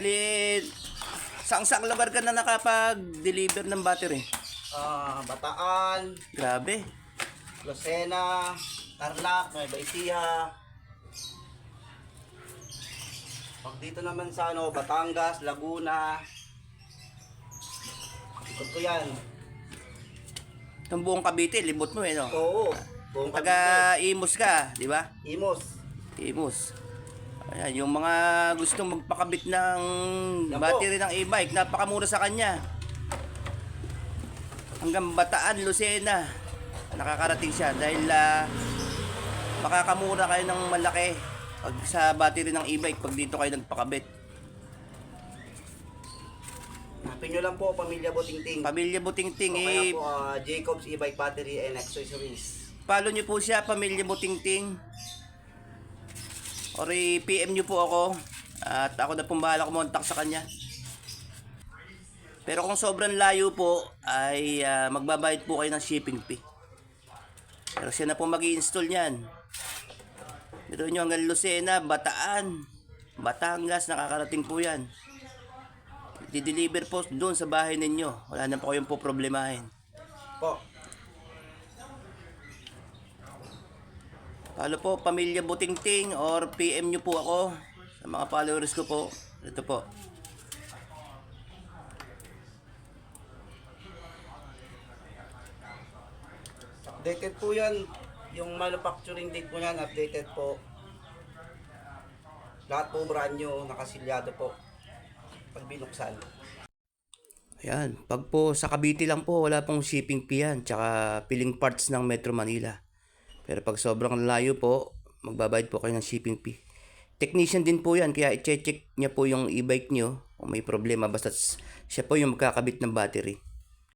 Ali, saan saan lugar ka na nakapag-deliver ng battery? Ah, Bataan, Grabe. Lucena, Tarlac, Nueva Ecija. Pag dito naman sa ano, Batangas, Laguna. Ikot ko yan. Itong buong Cavite, libot mo eh, no? Oo. Buong Cavite. Taga Imus ka, di ba? Imos. Imus. Ayan, yung mga gustong magpakabit ng battery ng e-bike, napakamura sa kanya. Hanggang Bataan, Lucena, nakakarating siya dahil ah, makakamura kayo ng malaki pag sa battery ng e-bike pag dito kayo nagpakabit. Hanapin nyo lang po, Pamilya Butingting. Pamilya Butingting, O kaya eh, po, ah, Jacob's e-bike battery and accessories. follow nyo po siya, Pamilya Butingting. Or i-PM nyo po ako. At ako na pong bahala kumontak sa kanya. Pero kung sobrang layo po, ay ah, magbabayad po kayo ng shipping fee. Pero siya na po mag install niyan. Dito nyo hanggang Lucena, Bataan, Batangas, nakakarating po yan. Di-deliver po doon sa bahay ninyo. Wala na po kayong po problemahin. Po. Follow po, Pamilya Butingting or PM nyo po ako sa mga followers ko po. Ito po. Updated po yan. Yung manufacturing date po yan, updated po. Lahat po brand new, nakasilyado po. Pag binuksan. Ayan, pag po sa Cavite lang po, wala pong shipping fee yan, tsaka piling parts ng Metro Manila. Pero pag sobrang layo po, magbabayad po kayo ng shipping fee. Technician din po yan, kaya i-check niya po yung e-bike nyo kung may problema. Basta siya po yung magkakabit ng battery.